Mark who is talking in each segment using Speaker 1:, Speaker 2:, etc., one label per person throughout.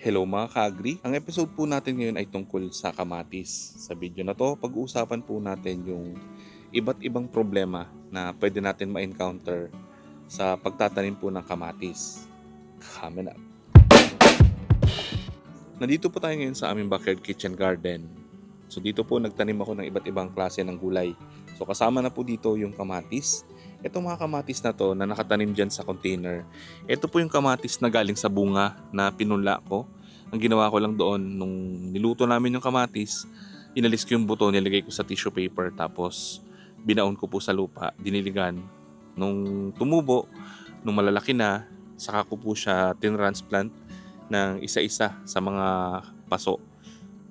Speaker 1: Hello mga ka-agri. Ang episode po natin ngayon ay tungkol sa kamatis. Sa video na to, pag-uusapan po natin yung iba't ibang problema na pwede natin ma-encounter sa pagtatanim po ng kamatis. Coming up. Nandito po tayo ngayon sa aming backyard kitchen garden. So dito po nagtanim ako ng iba't ibang klase ng gulay. So kasama na po dito yung kamatis. Itong mga kamatis na to na nakatanim dyan sa container, ito po yung kamatis na galing sa bunga na pinunla ko. Ang ginawa ko lang doon, nung niluto namin yung kamatis, inalis ko yung buto, nilagay ko sa tissue paper, tapos binaon ko po sa lupa, diniligan. Nung tumubo, nung malalaki na, saka ko po siya tinransplant ng isa-isa sa mga paso.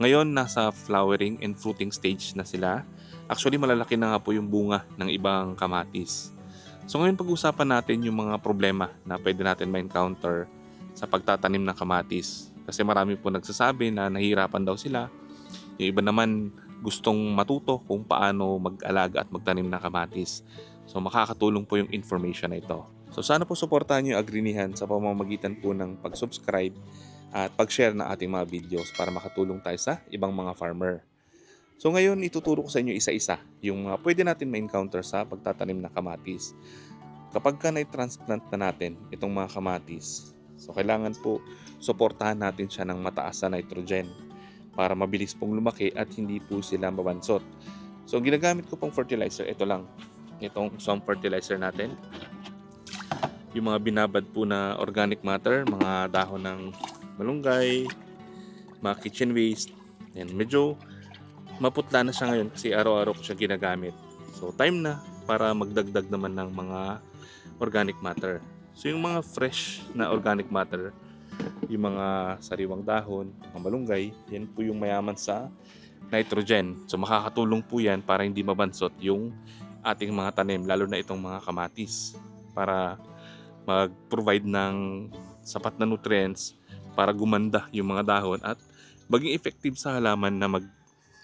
Speaker 1: Ngayon, nasa flowering and fruiting stage na sila. Actually, malalaki na nga po yung bunga ng ibang kamatis. So ngayon pag-usapan natin yung mga problema na pwede natin ma-encounter sa pagtatanim ng kamatis. Kasi marami po nagsasabi na nahihirapan daw sila. Yung iba naman gustong matuto kung paano mag-alaga at magtanim ng kamatis. So makakatulong po yung information na ito. So sana po suportahan niyo yung agrinihan sa pamamagitan po ng pag-subscribe at pag-share ng ating mga videos para makatulong tayo sa ibang mga farmer. So ngayon, ituturo ko sa inyo isa-isa yung mga pwede natin ma-encounter sa pagtatanim ng kamatis. Kapag ka na-transplant na natin itong mga kamatis, so kailangan po suportahan natin siya ng mataas na nitrogen para mabilis pong lumaki at hindi po sila mabansot. So ang ginagamit ko pong fertilizer, ito lang. Itong some fertilizer natin. Yung mga binabad po na organic matter, mga dahon ng malunggay, mga kitchen waste. Yan, medyo maputla na siya ngayon kasi araw-araw ko siya ginagamit. So time na para magdagdag naman ng mga organic matter. So yung mga fresh na organic matter, yung mga sariwang dahon, mga malunggay, yan po yung mayaman sa nitrogen. So makakatulong po yan para hindi mabansot yung ating mga tanim, lalo na itong mga kamatis para mag-provide ng sapat na nutrients para gumanda yung mga dahon at maging effective sa halaman na mag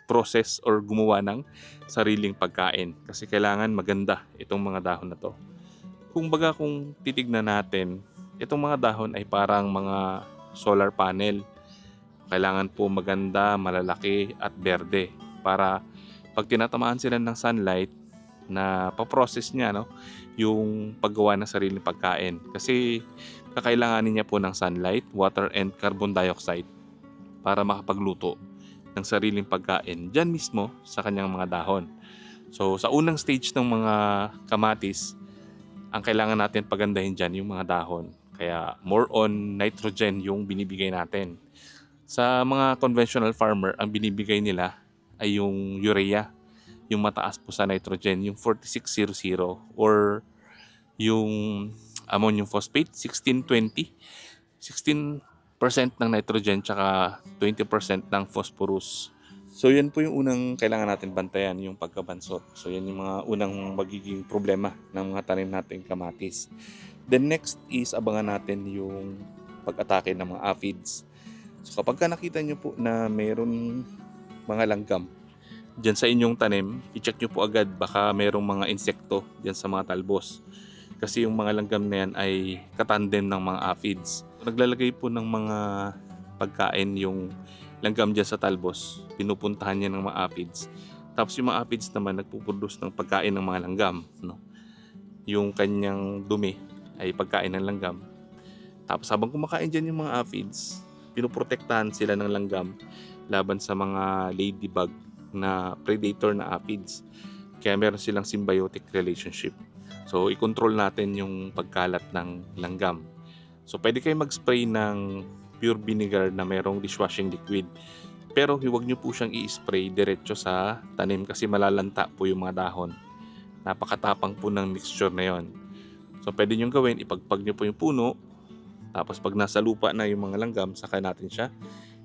Speaker 1: process or gumawa ng sariling pagkain kasi kailangan maganda itong mga dahon na to. Kung baga kung titignan natin, itong mga dahon ay parang mga solar panel. Kailangan po maganda, malalaki at berde para pag tinatamaan sila ng sunlight na paprocess niya no, yung paggawa ng sariling pagkain. Kasi kakailanganin niya po ng sunlight, water and carbon dioxide para makapagluto ng sariling pagkain dyan mismo sa kanyang mga dahon. So sa unang stage ng mga kamatis, ang kailangan natin pagandahin dyan yung mga dahon. Kaya more on nitrogen yung binibigay natin. Sa mga conventional farmer, ang binibigay nila ay yung urea, yung mataas po sa nitrogen, yung 4600 or yung ammonium phosphate 1620. 16 ng nitrogen tsaka 20% ng phosphorus. So yan po yung unang kailangan natin bantayan, yung pagkabansot. So yan yung mga unang magiging problema ng mga tanim natin kamatis. The next is abangan natin yung pag-atake ng mga aphids. So kapag ka nakita nyo po na mayroon mga langgam dyan sa inyong tanim, i-check nyo po agad baka mayroong mga insekto dyan sa mga talbos. Kasi yung mga langgam na yan ay katandem ng mga aphids naglalagay po ng mga pagkain yung langgam dyan sa talbos. Pinupuntahan niya ng mga aphids. Tapos yung mga aphids naman nagpuproduce ng pagkain ng mga langgam. No? Yung kanyang dumi ay pagkain ng langgam. Tapos habang kumakain dyan yung mga aphids, pinuprotektahan sila ng langgam laban sa mga ladybug na predator na aphids. Kaya meron silang symbiotic relationship. So, i-control natin yung pagkalat ng langgam. So pwede kayo mag-spray ng pure vinegar na merong dishwashing liquid. Pero huwag nyo po siyang i-spray diretso sa tanim kasi malalanta po yung mga dahon. Napakatapang po ng mixture na yon. So pwede nyo gawin, ipagpag nyo po yung puno. Tapos pag nasa lupa na yung mga langgam, saka natin siya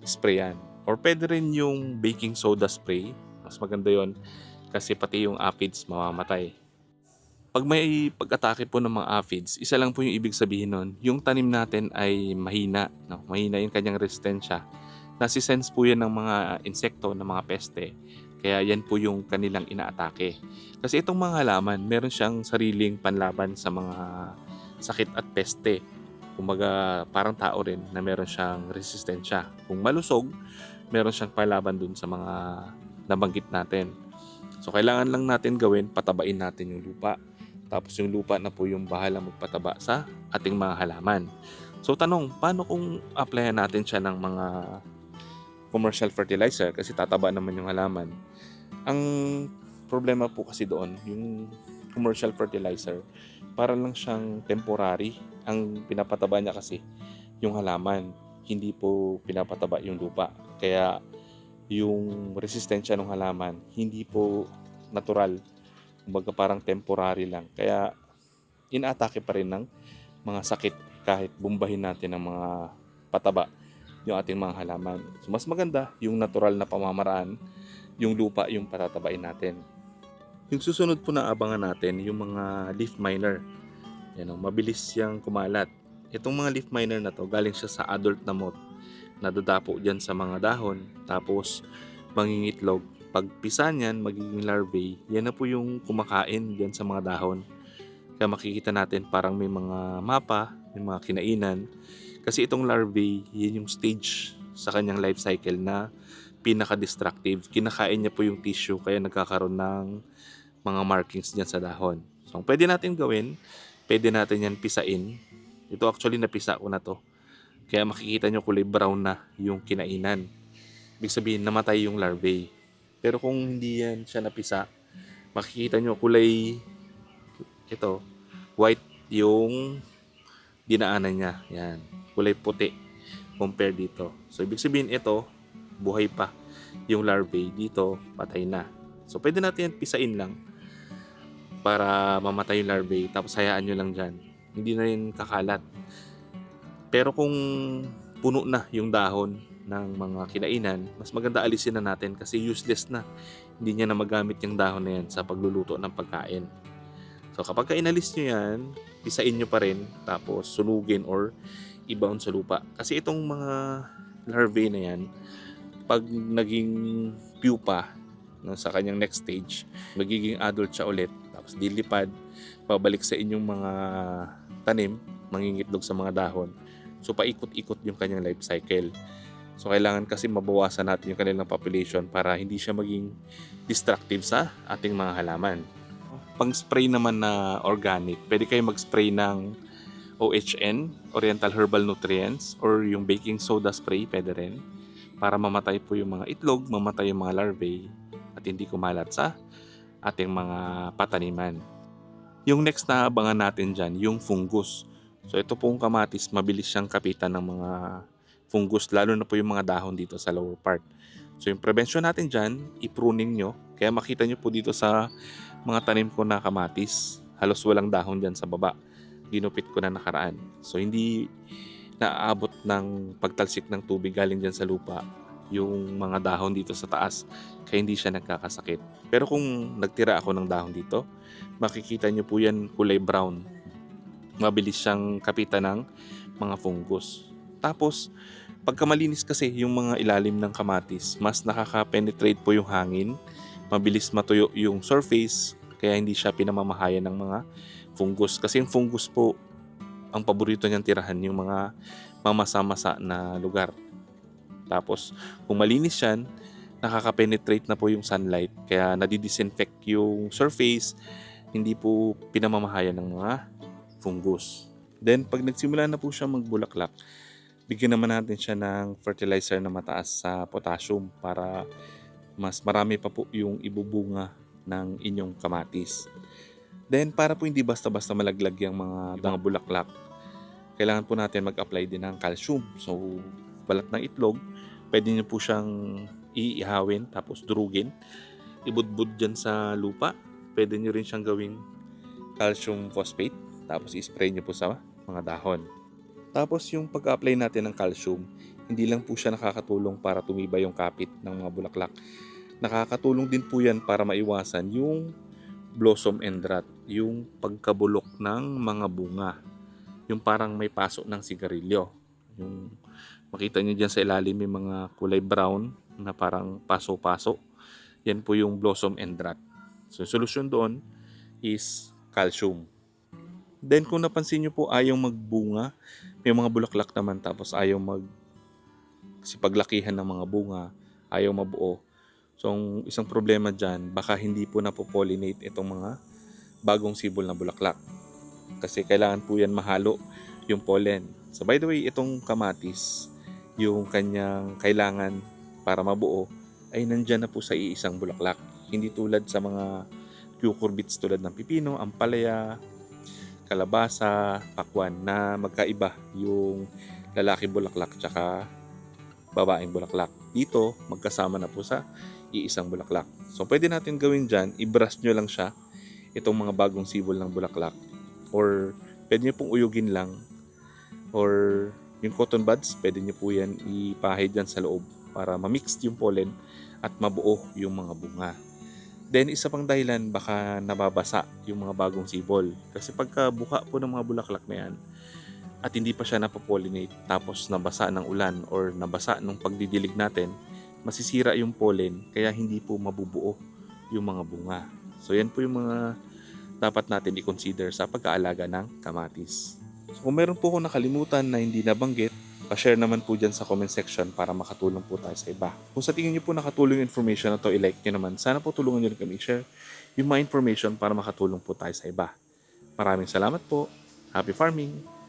Speaker 1: sprayan. Or pwede rin yung baking soda spray. Mas maganda yon kasi pati yung aphids mamamatay. Pag may pag-atake po ng mga aphids, isa lang po yung ibig sabihin nun, yung tanim natin ay mahina. No? Mahina yung kanyang resistensya. Nasisense po yan ng mga insekto, ng mga peste. Kaya yan po yung kanilang inaatake. Kasi itong mga halaman, meron siyang sariling panlaban sa mga sakit at peste. Kumbaga, parang tao rin na meron siyang resistensya. Kung malusog, meron siyang palaban dun sa mga nabanggit natin. So, kailangan lang natin gawin, patabain natin yung lupa. Tapos yung lupa na po yung bahala magpataba sa ating mga halaman. So, tanong, paano kung applyan natin siya ng mga commercial fertilizer kasi tataba naman yung halaman. Ang problema po kasi doon, yung commercial fertilizer, para lang siyang temporary. Ang pinapataba niya kasi yung halaman, hindi po pinapataba yung lupa. Kaya yung resistensya ng halaman, hindi po natural. Kumbaga parang temporary lang. Kaya inaatake pa rin ng mga sakit kahit bumbahin natin ng mga pataba yung ating mga halaman. So mas maganda yung natural na pamamaraan, yung lupa yung patatabain natin. Yung susunod po na abangan natin, yung mga leaf miner. Yan o, mabilis siyang kumalat. Itong mga leaf miner na to, galing siya sa adult na moth. Nadadapo dyan sa mga dahon, tapos mangingitlog. Pag pisa niyan, magiging larvae, yan na po yung kumakain dyan sa mga dahon. Kaya makikita natin parang may mga mapa, may mga kinainan. Kasi itong larvae, yan yung stage sa kanyang life cycle na pinaka-destructive. Kinakain niya po yung tissue kaya nagkakaroon ng mga markings dyan sa dahon. So, pwede natin gawin, pwede natin yan pisain. Ito actually napisa ko na to. Kaya makikita nyo kulay brown na yung kinainan. Ibig sabihin, namatay yung larvae. Pero kung hindi yan siya napisa, makikita nyo kulay ito, white yung dinaanan niya. Yan, kulay puti compare dito. So, ibig sabihin ito, buhay pa yung larvae. Dito, patay na. So, pwede natin yan pisain lang para mamatay yung larvae. Tapos, hayaan nyo lang dyan. Hindi na rin kakalat. Pero kung puno na yung dahon ng mga kinainan, mas maganda alisin na natin kasi useless na. Hindi niya na magamit yung dahon na yan sa pagluluto ng pagkain. So kapag ka inalis nyo yan, pisain nyo pa rin, tapos sunugin or ibaon sa lupa. Kasi itong mga larvae na yan, pag naging pupa no, sa kanyang next stage, magiging adult siya ulit, tapos dilipad, pabalik sa inyong mga tanim, mangingitlog sa mga dahon. So paikot-ikot yung kanyang life cycle. So kailangan kasi mabawasan natin yung kanilang population para hindi siya maging destructive sa ating mga halaman. Pang spray naman na organic, pwede kayo mag-spray ng OHN, Oriental Herbal Nutrients, or yung baking soda spray, pwede rin. Para mamatay po yung mga itlog, mamatay yung mga larvae, at hindi kumalat sa ating mga pataniman. Yung next na abangan natin dyan, yung fungus. So ito pong kamatis, mabilis siyang kapitan ng mga fungus, lalo na po yung mga dahon dito sa lower part. So yung prevention natin dyan, i-pruning nyo. Kaya makita nyo po dito sa mga tanim ko na kamatis, halos walang dahon dyan sa baba. Ginupit ko na nakaraan. So hindi naaabot ng pagtalsik ng tubig galing dyan sa lupa yung mga dahon dito sa taas kaya hindi siya nagkakasakit. Pero kung nagtira ako ng dahon dito, makikita nyo po yan kulay brown. Mabilis siyang kapitan ng mga fungus. Tapos, pagka malinis kasi yung mga ilalim ng kamatis, mas nakaka-penetrate po yung hangin, mabilis matuyo yung surface, kaya hindi siya pinamamahayan ng mga fungus. Kasi yung fungus po, ang paborito niyang tirahan yung mga mamasa-masa na lugar. Tapos, kung malinis yan, nakaka-penetrate na po yung sunlight. Kaya nadidisinfect yung surface, hindi po pinamamahayan ng mga fungus. Then, pag nagsimula na po siya magbulaklak, bigyan naman natin siya ng fertilizer na mataas sa potassium para mas marami pa po yung ibubunga ng inyong kamatis. Then, para po hindi basta-basta malaglag yung mga, mga bulaklak, kailangan po natin mag-apply din ng calcium. So, balat ng itlog, pwede nyo po siyang iihawin tapos durugin. Ibudbud dyan sa lupa. Pwede nyo rin siyang gawing calcium phosphate. Tapos i-spray nyo po sa mga dahon. Tapos yung pag-apply natin ng calcium, hindi lang po siya nakakatulong para tumibay yung kapit ng mga bulaklak. Nakakatulong din po yan para maiwasan yung blossom end rot, yung pagkabulok ng mga bunga. Yung parang may pasok ng sigarilyo. Yung makita nyo dyan sa ilalim may mga kulay brown na parang paso-paso. Yan po yung blossom end rot. So, solusyon doon is calcium. Then kung napansin nyo po ayaw magbunga, may mga bulaklak naman tapos ayaw mag si paglakihan ng mga bunga, ayaw mabuo. So ang isang problema dyan, baka hindi po napopollinate itong mga bagong sibol na bulaklak. Kasi kailangan po yan mahalo yung pollen. So by the way, itong kamatis, yung kanyang kailangan para mabuo ay nandyan na po sa iisang bulaklak. Hindi tulad sa mga cucurbits tulad ng pipino, ampalaya, kalabasa, pakwan na magkaiba yung lalaki bulaklak tsaka babaeng bulaklak. Dito, magkasama na po sa iisang bulaklak. So, pwede natin gawin dyan, i-brush nyo lang siya, itong mga bagong sibol ng bulaklak. Or, pwede nyo pong uyugin lang. Or, yung cotton buds, pwede nyo po yan ipahid dyan sa loob para ma-mix yung pollen at mabuo yung mga bunga. Then, isa pang dahilan, baka nababasa yung mga bagong sibol. Kasi pagka buka po ng mga bulaklak na yan, at hindi pa siya napopollinate, tapos nabasa ng ulan or nabasa nung pagdidilig natin, masisira yung pollen, kaya hindi po mabubuo yung mga bunga. So, yan po yung mga dapat natin i-consider sa pag-aalaga ng kamatis. So, kung meron po ako nakalimutan na hindi nabanggit, pa-share naman po dyan sa comment section para makatulong po tayo sa iba. Kung sa tingin nyo po nakatulong yung information na to, i-like nyo naman. Sana po tulungan nyo rin kami share yung mga information para makatulong po tayo sa iba. Maraming salamat po. Happy farming!